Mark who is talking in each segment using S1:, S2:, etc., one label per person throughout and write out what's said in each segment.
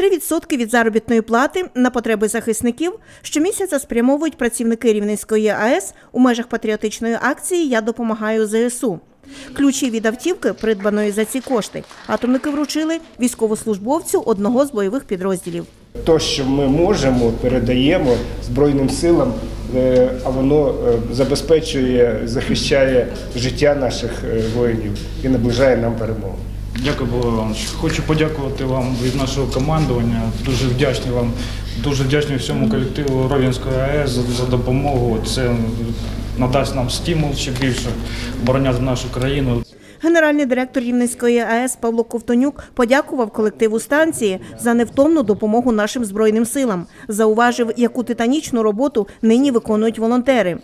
S1: 3% від заробітної плати на потреби захисників щомісяця спрямовують працівники Рівненської АЕС у межах патріотичної акції Я допомагаю ЗСУ. Ключі від автівки, придбаної за ці кошти, атомники вручили військовослужбовцю одного з бойових підрозділів.
S2: То, що ми можемо, передаємо Збройним силам, е, а воно е, забезпечує, захищає життя наших е, воїнів і наближає нам перемогу.
S3: Дякую, Богдан Іванович. Хочу подякувати вам від нашого командування. Дуже вдячний вам, дуже вдячний всьому колективу Ровенської АЕС за допомогу. Це надасть нам стимул ще більше обороняти нашу країну.
S1: Генеральний директор Рівненської АЕС Павло Ковтонюк подякував колективу станції за невтомну допомогу нашим збройним силам. Зауважив, яку титанічну роботу нині виконують волонтери.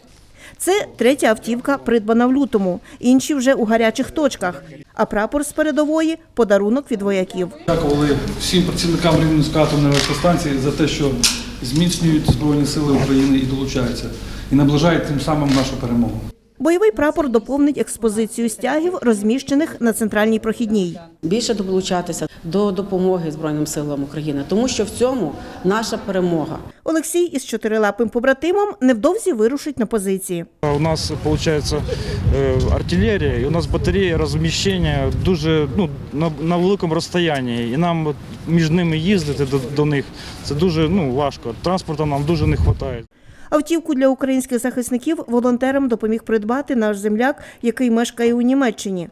S1: Це третя автівка, придбана в лютому. Інші вже у гарячих точках. А прапор з передової подарунок від вояків.
S4: Дякували всім працівникам Рівненської атомної електростанції за те, що зміцнюють Збройні Сили України і долучаються, і наближають тим самим нашу перемогу.
S1: Бойовий прапор доповнить експозицію стягів, розміщених на центральній прохідній.
S5: більше долучатися до допомоги Збройним силам України, тому що в цьому наша перемога.
S1: Олексій із чотирилапим побратимом невдовзі вирушить на позиції.
S3: У нас виходить артилерія, і у нас батареї розміщення дуже ну, на, на великому розстоянні. І нам між ними їздити до, до них це дуже ну, важко. Транспорту нам дуже не вистачає.
S1: Автівку для українських захисників волонтерам допоміг придбати наш земляк, який мешкає у Німеччині.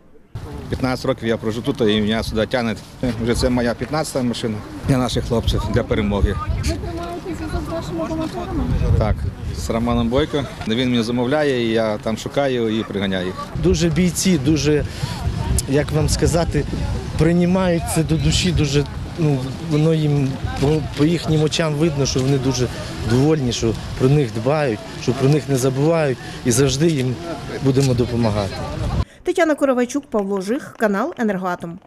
S6: 15 років я прожив тут і мене сюди тягне. Вже це моя 15-та машина для наших хлопців для перемоги.
S7: Нашими волонтерами?
S6: Так, з Романом Бойко. Він мені замовляє, і я там шукаю і приганяю їх.
S8: дуже бійці, дуже, як вам сказати, приймають це до душі, дуже ну, воно їм по, по їхнім очам видно, що вони дуже довольні, що про них дбають, що про них не забувають і завжди їм будемо допомагати.
S1: Тетяна Коровайчук, Павло Жих, канал Енергоатом.